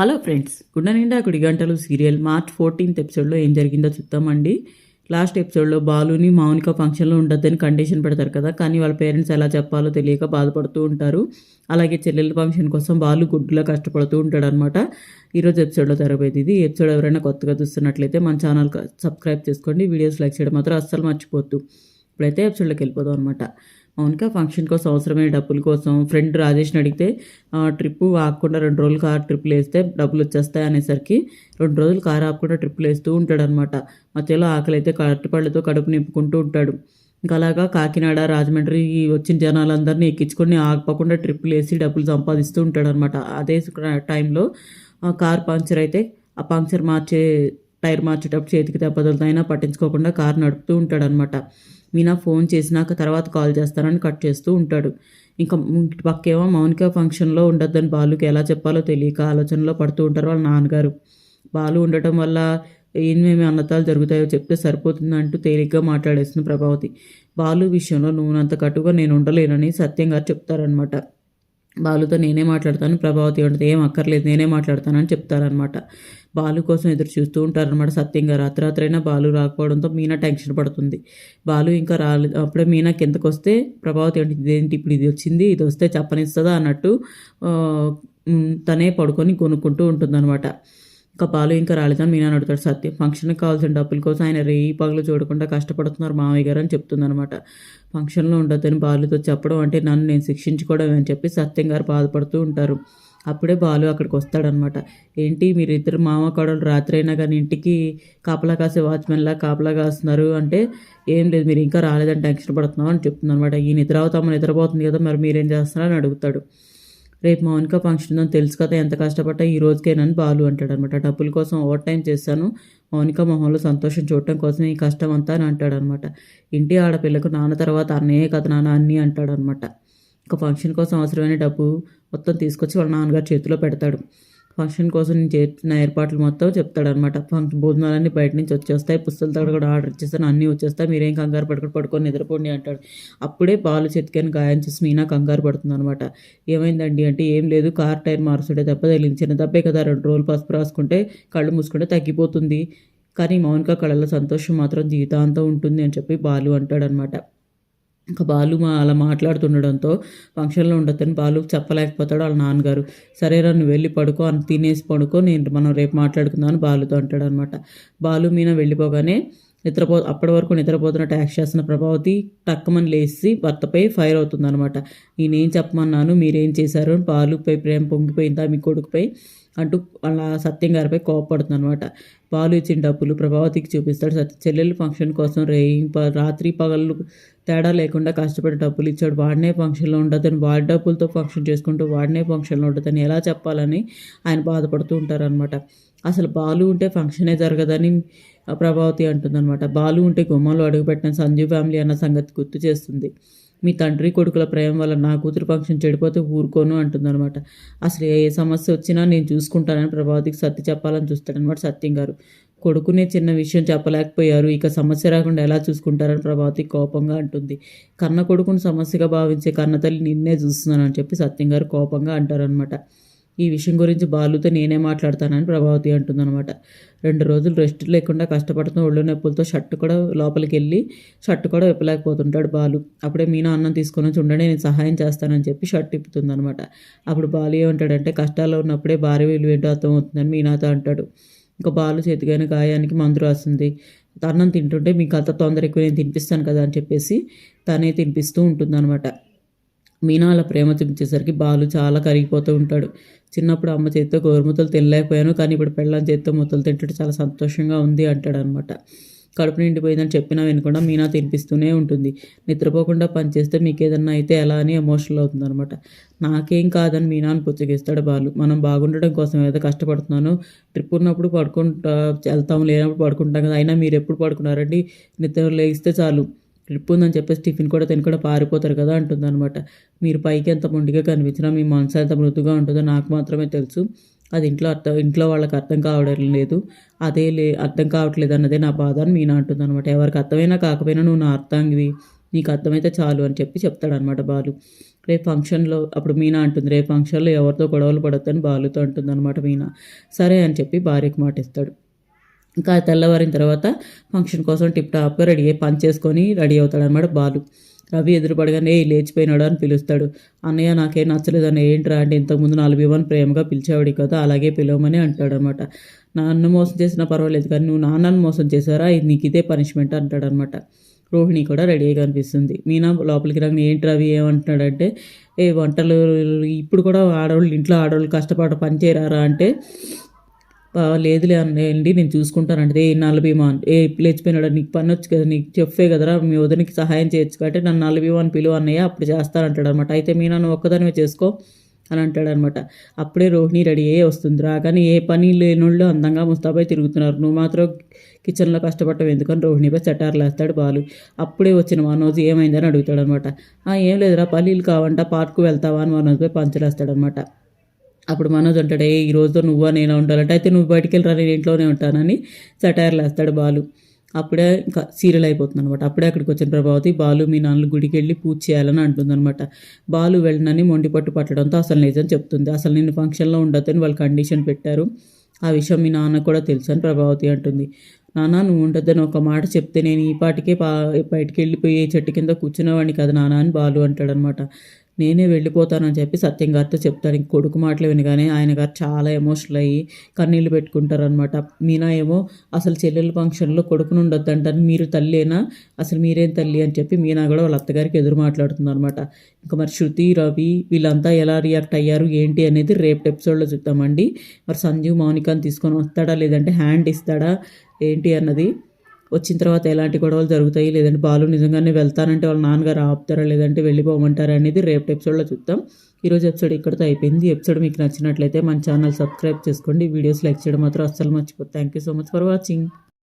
Hello friends గుండె నిండా గుడి గంటలు సీరియల్ మార్చ్ ఫోర్టీన్త్ ఎపిసోడ్లో ఏం జరిగిందో చూద్దామండి. లాస్ట్ ఎపిసోడ్లో బాలుని మౌనిక ఫంక్షన్లో ఉండొద్దని కండిషన్ పెడతారు కదా కానీ వాళ్ళ పేరెంట్స్ ఎలా చెప్పాలో తెలియక బాధపడుతూ ఉంటారు. అలాగే చెల్లెల ఫంక్షన్ కోసం బాలు గుడ్డులా కష్టపడుతూ ఉంటాడు అనమాట ఈరోజు ఎపిసోడ్లో జరగబోయేది ఇది. ఎపిసోడ్ ఎవరైనా కొత్తగా చూస్తున్నట్లయితే మన ఛానల్ సబ్స్క్రైబ్ చేసుకోండి. వీడియోస్ లైక్ చేయడం మాత్రం అస్సలు మర్చిపోద్దు ఇప్పుడైతే ఎపిసోడ్లోకి వెళ్ళిపోదాం అనమాట మౌనిక ఫంక్షన్ కోసం అవసరమైన డబ్బుల కోసం. ఫ్రెండ్ రాజేష్ని అడిగితే ట్రిప్ ఆగకుండా రెండు రోజులు కార్ ట్రిప్లు వేస్తే డబ్బులు వచ్చేస్తాయి అనేసరికి రెండు రోజులు కారు ఆపకుండా ట్రిప్లు వేస్తూ ఉంటాడనమాట మధ్యలో ఆకలి అయితే కట్టుపళ్ళతో కడుపు నింపుకుంటూ ఉంటాడు. ఇంకా అలాగా కాకినాడ రాజమండ్రి వచ్చిన జనాలందరినీ ఎక్కించుకొని ఆగపోకుండా ట్రిప్లు వేసి డబ్బులు సంపాదిస్తూ ఉంటాడనమాట అదే టైంలో కార్ పంక్చర్ అయితే ఆ పంక్చర్ మార్చే టైర్ మార్చేటప్పుడు చేతికి దెబ్బతలతో పట్టించుకోకుండా కారు నడుపుతూ ఉంటాడనమాట మీనా ఫోన్ చేసినాక తర్వాత కాల్ చేస్తానని కట్ చేస్తూ ఉంటాడు. ఇంకా పక్కేమో మౌనిక ఫంక్షన్లో ఉండొద్దని బాలుకి ఎలా చెప్పాలో తెలియక ఆలోచనలో పడుతూ ఉంటారు వాళ్ళ నాన్నగారు. బాలు ఉండటం వల్ల ఏమేమి అన్నతాలు జరుగుతాయో చెప్తే సరిపోతుంది అంటూ తేలిగ్గా మాట్లాడేస్తుంది ప్రభావతి. బాలు విషయంలో నువ్వు అంత కటుగా నేను ఉండలేనని సత్యం గారు చెప్తారనమాట బాలుతో నేనే మాట్లాడతాను ప్రభావతి ఉంటుంది ఏం అక్కర్లేదు నేనే మాట్లాడతానని చెప్తారనమాట బాలు కోసం ఎదురు చూస్తూ ఉంటారనమాట సత్యంగా. రాత్రైనా బాలు రాకపోవడంతో మీనా టెన్షన్ పడుతుంది. బాలు ఇంకా రాలేదు. అప్పుడే మీనా కిందకు వస్తే ప్రభావతి ఏంటి ఇదేంటి ఇప్పుడు ఇది వచ్చింది ఇది వస్తే చెప్పనిస్తుందా అన్నట్టు తనే పడుకొని కొనుక్కుంటూ ఉంటుందన్నమాట. ఇంకా పాలు ఇంకా రాలేదని మీనా అడుగుతాడు. సత్యం ఫంక్షన్కి కావాల్సిన డబ్బుల కోసం ఆయన రేయి పగలు చూడకుండా కష్టపడుతున్నారు మామయ్య గారు అని చెప్తుందనమాట ఫంక్షన్లో ఉండొద్దని బాలుతో చెప్పడం అంటే నన్ను నేను శిక్షించుకోవడం అని చెప్పి సత్యం గారు బాధపడుతూ ఉంటారు. అప్పుడే బాలు అక్కడికి వస్తాడనమాట ఏంటి మీరు ఇద్దరు మామ కోడలు రాత్రి అయినా కానీ ఇంటికి కాపలా కాసే వాచ్మెన్లా కాపలా కాస్తున్నారు అంటే ఏం లేదు మీరు ఇంకా రాలేదని టెన్షన్ పడుతున్నాం అని చెప్తుంది అనమాట ఈ నిద్ర అవుతామని నిద్రపోతుంది కదా మరి మీరేం చేస్తున్నారని అడుగుతాడు. రేపు మౌనిక ఫంక్షన్ ఉందని తెలుసు కదా ఎంత కష్టపడ్డా ఈ రోజుకేనని బాలు అంటాడు అనమాట డబ్బుల కోసం ఓవర్ టైం చేశాను. మౌనిక మొహంలో సంతోషం చూడటం కోసం ఈ కష్టం అంతా అని అంటాడనమాట. ఇంటి ఆడపిల్లకు నాన్న తర్వాత అన్నయ్య కదా నాన్న అన్ని అంటాడనమాట. ఇంకా ఫంక్షన్ కోసం అవసరమైన డబ్బు మొత్తం తీసుకొచ్చి వాళ్ళ నాన్నగారు చేతిలో పెడతాడు. ఫంక్షన్ కోసం నేను చేసిన ఏర్పాట్లు మొత్తం చెప్తాడనమాట. ఫంక్షన్ భోజనాలన్నీ బయట నుంచి వచ్చేస్తాయి. పుస్తకాలు తగ్గ కూడా ఆర్డర్ ఇచ్చేస్తాను. అన్నీ వచ్చేస్తాయి. మీరేం కంగారు పడుకుని పడుకొని నిద్రపోండి అంటాడు. అప్పుడే బాలు చెతికాని గాయం చేసి మీనా కంగారు పడుతుంది అనమాట ఏమైందండి అంటే ఏం లేదు. కార్ టైర్ మారుస్తుంటే దెబ్బ తగిలింది. చిన్న దెబ్బే కదా. రెండు రోజులు పసుపు రాసుకుంటే కళ్ళు మూసుకుంటే తగ్గిపోతుంది. కానీ మౌనిక కళలో సంతోషం మాత్రం జీవితాంతం ఉంటుంది అని చెప్పి బాలు అంటాడనమాట. ఇంకా బాలు మా అలా మాట్లాడుతుండడంతో ఫంక్షన్లో ఉండొద్దని బాలు చెప్పలేకపోతాడు వాళ్ళ నాన్నగారు. సరే నువ్వు వెళ్ళి పడుకో అని తినేసి పడుకో నేను మనం రేపు మాట్లాడుకుందాం అని బాలుతో అంటాడు అనమాట బాలు మీన వెళ్ళిపోగానే నిద్రపో అప్పటి వరకు నిద్రపోతున్న ట్యాక్స్ చేస్తున్న ప్రభావతి టక్కమని లేచి భర్తపై ఫైర్ అవుతుందనమాట. నేనేం చెప్పమన్నాను? మీరేం చేశారు? బాలుపై ప్రేమ పొంగిపోయిందా? మీ కొడుకుపై అంటూ వాళ్ళ సత్యం గారిపై కోపడుతుంది అనమాట పాలు ఇచ్చిన డబ్బులు ప్రభావతికి చూపిస్తాడు. సత్య చెల్లెలు ఫంక్షన్ కోసం రే రాత్రి పగళ్ళు తేడా లేకుండా కష్టపడి డబ్బులు ఇచ్చాడు. వాడినే ఫంక్షన్లో ఉండదని వాడి డబ్బులతో ఫంక్షన్ చేసుకుంటూ వాడినే ఫంక్షన్లో ఉండదని ఎలా చెప్పాలని ఆయన బాధపడుతూ ఉంటారనమాట అసలు బాలు ఉంటే ఫంక్షనే జరగదని ప్రభావతి అంటుందన్నమాట. బాలు ఉంటే గుమ్మంలో అడుగుపెట్టిన సంజీవ్ ఫ్యామిలీ అన్న సంగతి గుర్తు చేస్తుంది. మీ తండ్రి కొడుకుల ప్రేమ వల్ల నా కూతురు ఫంక్షన్ చెడిపోతే ఊరుకోను అంటుందన్నమాట. అసలు ఏ సమస్య వచ్చినా నేను చూసుకుంటానని ప్రభావతికి సత్య చెప్పాలని చూస్తాడనమాట సత్యం గారు. కొడుకునే చిన్న విషయం చెప్పలేకపోయారు. ఇక సమస్య రాకుండా ఎలా చూసుకుంటారని ప్రభావతి కోపంగా అంటుంది. కన్న కొడుకును సమస్యగా భావించే కన్న తల్లి నిన్నే చూస్తున్నాను అని చెప్పి సత్యం గారు కోపంగా అంటారనమాట ఈ విషయం గురించి బాలుతో నేనే మాట్లాడతానని ప్రభావతి అంటుందన్నమాట. రెండు రోజులు రెస్ట్ లేకుండా కష్టపడుతున్న ఒళ్ళు నొప్పులతో షర్ట్ కూడా లోపలికి వెళ్ళి షర్ట్ కూడా విప్పలేకపోతుంటాడు బాలు. అప్పుడే మీనా అన్నం తీసుకొని ఉండండి నేను సహాయం చేస్తానని చెప్పి షర్ట్ ఇప్పుతుందనమాట అప్పుడు బాలు ఏమంటాడంటే కష్టాల్లో ఉన్నప్పుడే భార్య విలువ ఏంటో అర్థమవుతుందని మీనాతో అంటాడు. ఇంకా బాలు చేతికైన గాయానికి మందు రాస్తుంది అన్నం తింటుంటే మీకు అంత తొందర ఎక్కువ నేను తినిపిస్తాను కదా అని చెప్పేసి తనే తినిపిస్తూ ఉంటుందన్నమాట. మీనా అలా ప్రేమ చూపించేసరికి బాలు చాలా కరిగిపోతూ ఉంటాడు. చిన్నప్పుడు అమ్మ చేతితో గోరుముతలు తినలేకపోయాను కానీ ఇప్పుడు పెళ్ళాం చేతితో ముతలు తింటుంటే చాలా సంతోషంగా ఉంది అంటాడు అనమాట కడుపు నిండిపోయిందని చెప్పినా వినకుండా మీనా తినిపిస్తూనే ఉంటుంది. నిద్రపోకుండా పనిచేస్తే మీకు ఏదన్నా అయితే ఎలా అని ఎమోషనల్ అవుతుంది అనమాట నాకేం కాదని మీనాను పుచ్చగిస్తాడు బాలు. మనం బాగుండడం కోసం ఏదో కష్టపడుతున్నాను. ట్రిప్ ఉన్నప్పుడు పడుకుంటా వెళ్తాం లేనప్పుడు పడుకుంటాం కదా అయినా మీరు ఎప్పుడు పడుకున్నారండి? నిద్ర లేస్తే చాలు. ట్రిప్ ఉందని చెప్పేసి టిఫిన్ కూడా తినకుండా పారిపోతారు కదా అంటుందన్నమాట. మీరు పైకి ఎంత మొండిగా కనిపించినా మీ మనసు ఎంత మృదుగా ఉంటుందో నాకు మాత్రమే తెలుసు. అది ఇంట్లో అర్థం ఇంట్లో వాళ్ళకి అర్థం కావడం లేదు. అదే లే అర్థం కావట్లేదు అన్నదే నా బాధ అని మీనా అంటుందన్నమాట. ఎవరికి అర్థమైనా కాకపోయినా నువ్వు నా అర్థంగివి. నీకు అర్థమైతే చాలు అని చెప్పి చెప్తాడనమాట బాలు. రేపు ఫంక్షన్లో అప్పుడు మీనా అంటుంది రేపు ఫంక్షన్లో ఎవరితో గొడవలు పడొద్దని బాలుతో అంటుందన్నమాట మీనా. సరే అని చెప్పి భార్యకు మాట ఇస్తాడు ఇంకా తెల్లవారిన తర్వాత ఫంక్షన్ కోసం టిప్ టాప్గా రెడీ అయ్యి పని చేసుకొని రెడీ అవుతాడనమాట బాలు. రవి ఎదురుపడగానే ఏ లేచిపోయినాడు? అని పిలుస్తాడు. అన్నయ్య నాకేం నచ్చలేదు అని ఏంట్రా అంటే ఇంతకుముందు నాలుగు ఇవ్వని ప్రేమగా పిలిచేవాడి కదా అలాగే పిలవమని అంటాడనమాట నాన్న మోసం చేసినా పర్వాలేదు కానీ నువ్వు నాన్నను మోసం చేశారా? నీకు ఇదే పనిష్మెంట్ అంటాడనమాట రోహిణి కూడా రెడీగా కనిపిస్తుంది. మీనా లోపలికి రాగానే ఏంటి రవి ఏమంటున్నాడంటే ఏ వంటలు ఇప్పుడు కూడా ఆడవాళ్ళు ఇంట్లో ఆడవాళ్ళు కష్టపడ పని చేయరారా? అంటే లేదులే అండి నేను చూసుకుంటానంటే ఏ నల్లభీమా ఏ లేచిపోయినాడు? నీకు పని వచ్చు కదా నీకు చెప్పే కదరా మీ వదినకి సహాయం చేయొచ్చు కాబట్టి నన్ను నలభీమా అని పిలువ అన్నయ్య అప్పుడు చేస్తానంటాడు అనమాట అయితే మీ నన్ను ఒక్కదానివే చేసుకో అని అంటాడనమాట. అప్పుడే రోహిణి రెడీ అయ్యే వస్తుంది రాగానే ఏ పని లేనోళ్ళు అందంగా ముస్తాబై తిరుగుతున్నారు. నువ్వు మాత్రం కిచెన్లో కష్టపడటం ఎందుకని రోహిణిపై చటార్లు వేస్తాడు బాలు. అప్పుడే వచ్చిన మనోజ్ ఏమైందని అడుగుతాడు అనమాట ఏం లేదురా పల్లీలు కావంట పార్కు వెళ్తావా? అని మనోజ్పై పంచలేస్తాడనమాట. అప్పుడు మనోజ్ అంటాడు ఏ ఈ రోజుతో నువ్వా నేను ఉండాలంటే అయితే నువ్వు బయటికి వెళ్ళరా నేను ఇంట్లోనే ఉంటానని సటైర్లు వేస్తాడు బాలు. అప్పుడే ఇంకా సీరియల్ అయిపోతుంది అనమాట అప్పుడే అక్కడికి వచ్చిన ప్రభావతి బాలు మీ నాన్నలు గుడికి వెళ్ళి పూజ చేయాలని అంటుందన్నమాట. బాలు వెళ్ళనని మొండి పట్టు పట్టడంతో అసలు నిజం చెప్తుంది. అసలు నేను ఫంక్షన్లో ఉండొద్దని వాళ్ళు కండిషన్ పెట్టారు. ఆ విషయం మీ నాన్న కూడా తెలుసు అని ప్రభావతి అంటుంది. నాన్న నువ్వు ఉండొద్దని ఒక మాట చెప్తే నేను ఈ పాటికే పా బయటికి వెళ్ళిపోయి ఏ చెట్టు కింద కూర్చునేవాడిని కదా నాన్న అని బాలు అంటాడనమాట నేనే వెళ్ళిపోతానని చెప్పి సత్యం గారితో చెప్తారు. ఇంక కొడుకు మాటలు వినగానే ఆయన గారు చాలా ఎమోషనల్ అయ్యి కన్నీళ్ళు పెట్టుకుంటారనమాట మీనా ఏమో అసలు చెల్లెల ఫంక్షన్లో కొడుకును ఉండొద్దంటారు. మీరు తల్లేనా? అసలు మీరేం తల్లి అని చెప్పి మీనా కూడా వాళ్ళ అత్తగారికి ఎదురు మాట్లాడుతుంది అనమాట ఇంకా మరి శృతి రవి వీళ్ళంతా ఎలా రియాక్ట్ అయ్యారు? ఏంటి అనేది రేపు ఎపిసోడ్లో చూద్దామండి. మరి సంజీవ్ మౌనికాని తీసుకొని వస్తాడా? లేదంటే హ్యాండ్ ఇస్తాడా? ఏంటి అన్నది వచ్చిన తర్వాత ఎలాంటి గొడవలు జరుగుతాయి? లేదంటే బాలు నిజంగానే వెళ్తానంటే వాళ్ళ నాన్నగారు ఆపుతారా? లేదంటే వెళ్ళిపోమంటారా? అనేది రేపు ఎపిసోడ్లో చూద్దాం. ఈరోజు ఎపిసోడ్ ఇక్కడితో అయిపోయింది. ఎపిసోడ్ మీకు నచ్చినట్లయితే మన ఛానల్ సబ్స్క్రైబ్ చేసుకోండి. వీడియోస్ లైక్ చేయడం మాత్రం అస్సలు మర్చిపోతుంది thank you so much for watching